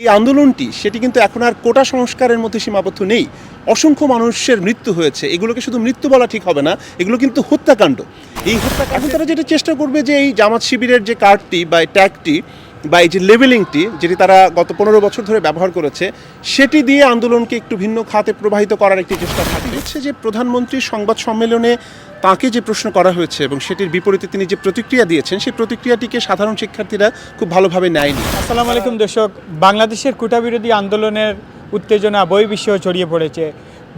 এই আন্দোলনটি সেটি কিন্তু এখন আর কোটা সংস্কারের মধ্যে সীমাবদ্ধ নেই। অসংখ্য মানুষের মৃত্যু হয়েছে। এগুলোকে শুধু মৃত্যু বলা ঠিক হবে না এগুলো কিন্তু হত্যাকাণ্ড। এই হত্যাকাণ্ড তারা যেটা চেষ্টা করবে যে এই জামাত শিবিরের যে কার্ডটি বা এই ট্যাগটি বা এই যে লেভেলিংটি যেটি তারা গত পনেরো বছর ধরে ব্যবহার করেছে, সেটি দিয়ে আন্দোলনকে একটু ভিন্ন খাতে প্রবাহিত করার একটি চেষ্টা থাকবে হচ্ছে যে প্রধানমন্ত্রীর সংবাদ সম্মেলনে তাকে যে প্রশ্ন করা হয়েছে এবং সেটির বিপরীতে তিনি যে প্রতিক্রিয়া দিয়েছেন, সেই প্রতিক্রিয়াটিকে সাধারণ শিক্ষার্থীরা খুব ভালোভাবে নেয়নি। আসসালামু আলাইকুম দর্শক, বাংলাদেশের কোটা বিরোধী আন্দোলনের উত্তেজনা বই বিশ্বেও ছড়িয়ে পড়েছে।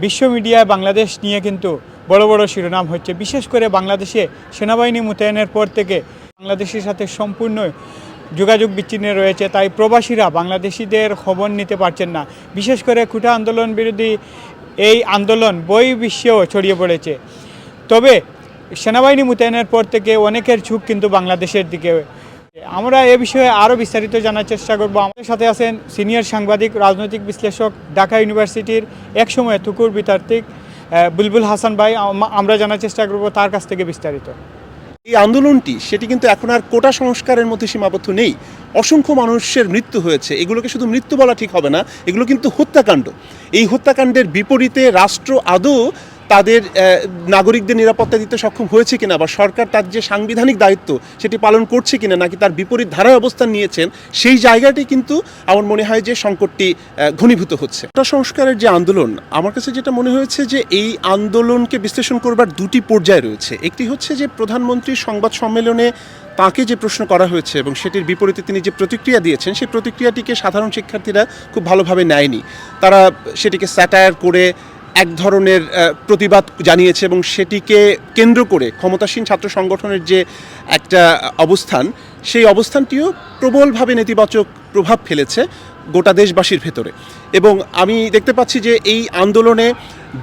বিশ্ব মিডিয়ায় বাংলাদেশ নিয়ে কিন্তু বড় বড় শিরোনাম হচ্ছে। বিশেষ করে বাংলাদেশে সেনাবাহিনী মোতায়েনের পর থেকে বাংলাদেশের সাথে সম্পূর্ণ যোগাযোগ বিচ্ছিন্ন রয়েছে, তাই প্রবাসীরা বাংলাদেশিদের খবর নিতে পারছেন না। বিশেষ করে কুটা আন্দোলন বিরোধী এই আন্দোলন বই বিশ্বেও ছড়িয়ে পড়েছে। তবে সেনাবাহিনী মোতায়েনের পর থেকে অনেকের ঝুঁক কিন্তু বাংলাদেশের দিকে। আমরা এ বিষয়ে আরও বিস্তারিত জানার চেষ্টা করব। আমাদের সাথে আছেন সিনিয়র সাংবাদিক, রাজনৈতিক বিশ্লেষক, ঢাকা ইউনিভার্সিটির একসময় থুকুর বিতার্তিক বুলবুল হাসান ভাই। আমরা জানার চেষ্টা করব তার কাছ থেকে বিস্তারিত। এই আন্দোলনটি, সেটি কিন্তু এখন আর কোটা সংস্কারের মধ্যে সীমাবদ্ধ নেই। অসংখ্য মানুষের মৃত্যু হয়েছে। এগুলোকে শুধু মৃত্যু বলা ঠিক হবে না, এগুলো কিন্তু হত্যাকাণ্ড। এই হত্যাকাণ্ডের বিপরীতে রাষ্ট্র আদৌ তাদের নাগরিকদের নিরাপত্তা দিতে সক্ষম হয়েছে কিনা বা সরকার তার যে সাংবিধানিক দায়িত্ব সেটি পালন করছে কিনা নাকি তার বিপরীত ধারায় অবস্থান নিয়েছেন, সেই জায়গাটি কিন্তু আমার মনে হয় যে সংকটটি ঘনীভূত হচ্ছে। কোটা সংস্কারের যে আন্দোলন, আমার কাছে যেটা মনে হয়েছে যে এই আন্দোলনকে বিশ্লেষণ করবার দুটি পর্যায় রয়েছে। একটি হচ্ছে যে প্রধানমন্ত্রীর সংবাদ সম্মেলনে তাকে যে প্রশ্ন করা হয়েছে এবং সেটির বিপরীতে তিনি যে প্রতিক্রিয়া দিয়েছেন, সেই প্রতিক্রিয়াটিকে সাধারণ শিক্ষার্থীরা খুব ভালোভাবে নেয়নি। তারা সেটিকে স্যাটায়ার করে এক ধরনের প্রতিবাদ জানিয়েছে এবং সেটিকে কেন্দ্র করে ক্ষমতাসীন ছাত্র সংগঠনের যে একটা অবস্থান, সেই অবস্থানটিও প্রবলভাবে নেতিবাচক প্রভাব ফেলেছে গোটা দেশবাসীর ভেতরে। এবং আমি দেখতে পাচ্ছি যে এই আন্দোলনে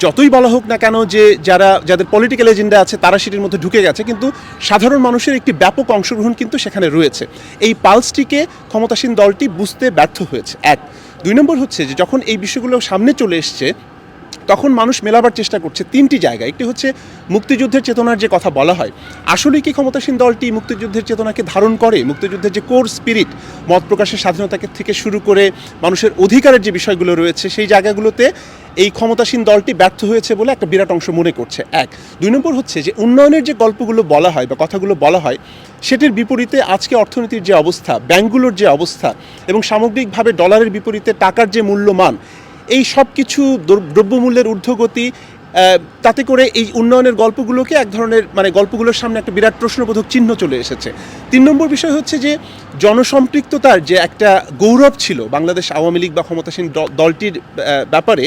যতই বলা হোক না কেন যে যারা, যাদের পলিটিক্যাল এজেন্ডা আছে তারা সেটির মধ্যে ঢুকে গেছে, কিন্তু সাধারণ মানুষের একটি ব্যাপক অংশগ্রহণ কিন্তু সেখানে রয়েছে। এই পালসটিকে ক্ষমতাসীন দলটি বুঝতে ব্যর্থ হয়েছে। এক, দুই নম্বর হচ্ছে যে যখন এই বিষয়গুলো সামনে চলে এসছে তখন মানুষ মেলাবার চেষ্টা করছে তিনটি জায়গা একটি হচ্ছে মুক্তিযুদ্ধের চেতনার যে কথা বলা হয়। আসলেই কি ক্ষমতাসীন দলটি মুক্তিযুদ্ধের চেতনাকে ধারণ করে? মুক্তিযুদ্ধের যে কোর স্পিরিট, মত প্রকাশের স্বাধীনতাকে থেকে শুরু করে মানুষের অধিকারের যে বিষয়গুলো রয়েছে, সেই জায়গাগুলোতে এই ক্ষমতাসীন দলটি ব্যর্থ হয়েছে বলে একটা বিরাট অংশ মনে করছে। এক। দুই নম্বর হচ্ছে যে উন্নয়নের যে গল্পগুলো বলা হয় বা কথাগুলো বলা হয়, সেটির বিপরীতে আজকে অর্থনীতির যে অবস্থা, ব্যাংকগুলোর যে অবস্থা এবং সামগ্রিকভাবে ডলারের বিপরীতে টাকার যে মূল্যমান এই সব কিছু দ্রব্যমূল্যের ঊর্ধ্বগতি তাতে করে এই উন্নয়নের গল্পগুলোকে এক ধরনের মানে গল্পগুলোর সামনে একটা বিরাট প্রশ্নবোধক চিহ্ন চলে এসেছে। তিন নম্বর বিষয় হচ্ছে যে, জনসম্পৃক্ততার যে একটা গৌরব ছিল বাংলাদেশ আওয়ামী লীগ বা ক্ষমতাসীন দলটির ব্যাপারে,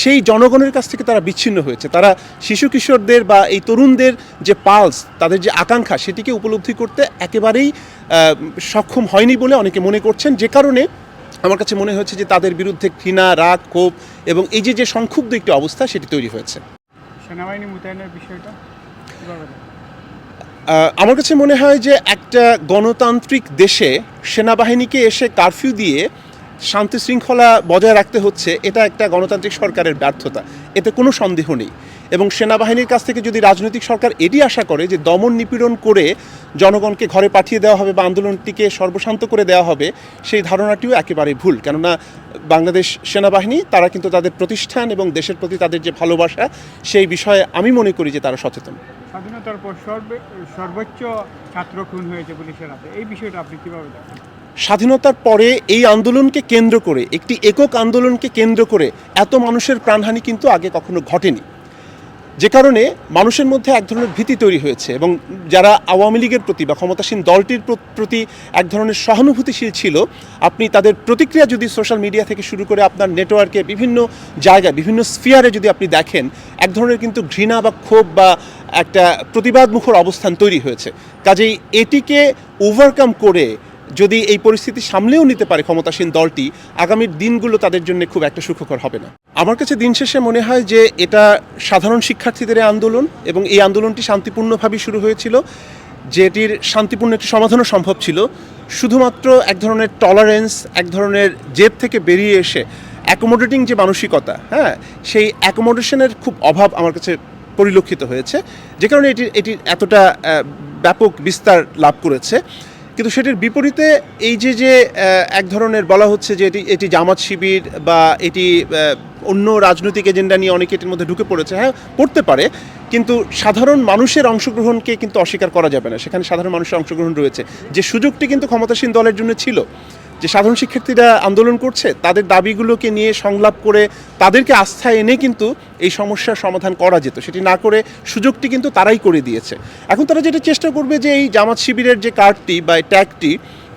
সেই জনগণের কাছ থেকে তারা বিচ্ছিন্ন হয়েছে। তারা শিশু কিশোরদের বা এই তরুণদের যে পালস, তাদের যে আকাঙ্ক্ষা, সেটিকে উপলব্ধি করতে একেবারেই সক্ষম হয়নি বলে অনেকে মনে করছেন। যে কারণে আমার কাছে মনে হচ্ছে যে তাদের বিরুদ্ধে ঘৃণা রাগ ক্ষোভ এবং এই যে যে সংক্ষুব্ধ একটি অবস্থা সেটি তৈরি হয়েছে। সেনাবাহিনী মোতায়েনের বিষয়টা আমার কাছে মনে হয় যে একটা গণতান্ত্রিক দেশে সেনাবাহিনীকে এসে কারফিউ দিয়ে শান্তি শৃঙ্খলা বজায় রাখতে হচ্ছে এটা একটা গণতান্ত্রিক সরকারের ব্যর্থতা। এতে কোনো সন্দেহ নেই। এবং সেনাবাহিনীর কাছ থেকে যদি রাজনৈতিক সরকার এটি আশা করে যে দমন নিপীড়ন করে জনগণকে ঘরে পাঠিয়ে দেওয়া হবে বা আন্দোলনটিকে সর্বশান্ত করে দেওয়া হবে সেই ধারণাটিও একেবারে ভুল। কেননা বাংলাদেশ সেনাবাহিনী তারা কিন্তু তাদের প্রতিষ্ঠান এবং দেশের প্রতি তাদের যে ভালোবাসা সেই বিষয়ে আমি মনে করি যে তারা সচেতন। স্বাধীনতার পর সর্বোচ্চ ছাত্র খুন হয়েছে পুলিশের হাতে। এই বিষয়টা আপনি কীভাবে দেখেন? স্বাধীনতার পরে এই আন্দোলনকে কেন্দ্র করে একটি একক আন্দোলনকে কেন্দ্র করে এত মানুষের প্রাণহানি কিন্তু আগে কখনো ঘটেনি। যে কারণে মানুষের মধ্যে এক ধরনের ভীতি তৈরি হয়েছে এবং যারা আওয়ামী লীগের প্রতি বা ক্ষমতাসীন দলটির প্রতি এক ধরনের সহানুভূতিশীল ছিল, আপনি তাদের প্রতিক্রিয়া যদি সোশ্যাল মিডিয়া থেকে শুরু করে আপনার নেটওয়ার্কে বিভিন্ন জায়গায়, বিভিন্ন স্ফিয়ারে যদি আপনি দেখেন, এক ধরনের কিন্তু ঘৃণা বা ক্ষোভ বা একটা প্রতিবাদমুখর অবস্থান তৈরি হয়েছে। কাজেই এটিকে ওভারকাম করে যদি এই পরিস্থিতি সামলেও নিতে পারে ক্ষমতাসীন দলটি, আগামীর দিনগুলো তাদের জন্য খুব একটা সুখকর হবে না। আমার কাছে দিন শেষে মনে হয় যে এটা সাধারণ শিক্ষার্থীদের আন্দোলন এবং এই আন্দোলনটি শান্তিপূর্ণভাবে শুরু হয়েছিল, যেটির শান্তিপূর্ণ একটি সমাধানও সম্ভব ছিল। শুধুমাত্র এক ধরনের টলারেন্স এক ধরনের জেদ থেকে বেরিয়ে এসে অ্যাকোমোডেটিং যে মানসিকতা হ্যাঁ সেই অ্যাকোমোডেশনের খুব অভাব আমার কাছে পরিলক্ষিত হয়েছে, যে কারণে এটি এটি এতটা ব্যাপক বিস্তার লাভ করেছে। কিন্তু সেটির বিপরীতে এই যে যে এক ধরনের বলা হচ্ছে যে এটি এটি জামাত শিবির বা এটি অন্য রাজনৈতিক এজেন্ডা নিয়ে অনেকে এটির মধ্যে ঢুকে পড়েছে। হ্যাঁ পড়তে পারে, কিন্তু সাধারণ মানুষের অংশগ্রহণকে কিন্তু অস্বীকার করা যাবে না। সেখানে সাধারণ মানুষের অংশগ্রহণ রয়েছে। যে সুযোগটি কিন্তু ক্ষমতাসীন দলের জন্য ছিল, যে সাধারণ শিক্ষার্থীরা আন্দোলন করছে, তাদের দাবিগুলোকে নিয়ে সংলাপ করে তাদেরকে আস্থায় এনে কিন্তু এই সমস্যার সমাধান করা যেত। সেটি না করে সুযোগটি কিন্তু তারাই করে দিয়েছে। এখন তারা যেটা চেষ্টা করবে যে এই জামাত শিবিরের যে কার্ডটি বা ট্যাগটি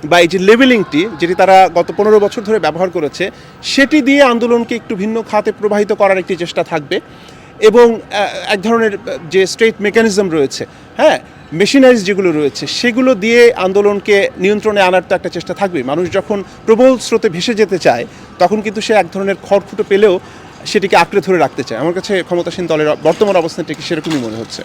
বা এই যে লেভেলিংটি যেটি তারা গত পনেরো বছর ধরে ব্যবহার করেছে, সেটি দিয়ে আন্দোলনকে একটু ভিন্ন খাতে প্রবাহিত করার একটি চেষ্টা থাকবে এবং এক ধরনের যে স্টেট মেকানিজম রয়েছে হ্যাঁ মেশিনারিজ যেগুলো রয়েছে, সেগুলো দিয়ে আন্দোলনকে নিয়ন্ত্রণে আনার তো একটা চেষ্টা থাকবে মানুষ যখন প্রবল স্রোতে ভেসে যেতে চায়, তখন কিন্তু সে এক ধরনের খড়ফুটো পেলেও সেটিকে আঁকড়ে ধরে রাখতে চায়। আমার কাছে ক্ষমতাসীন দলের বর্তমান অবস্থানটি সেরকমই মনে হচ্ছে?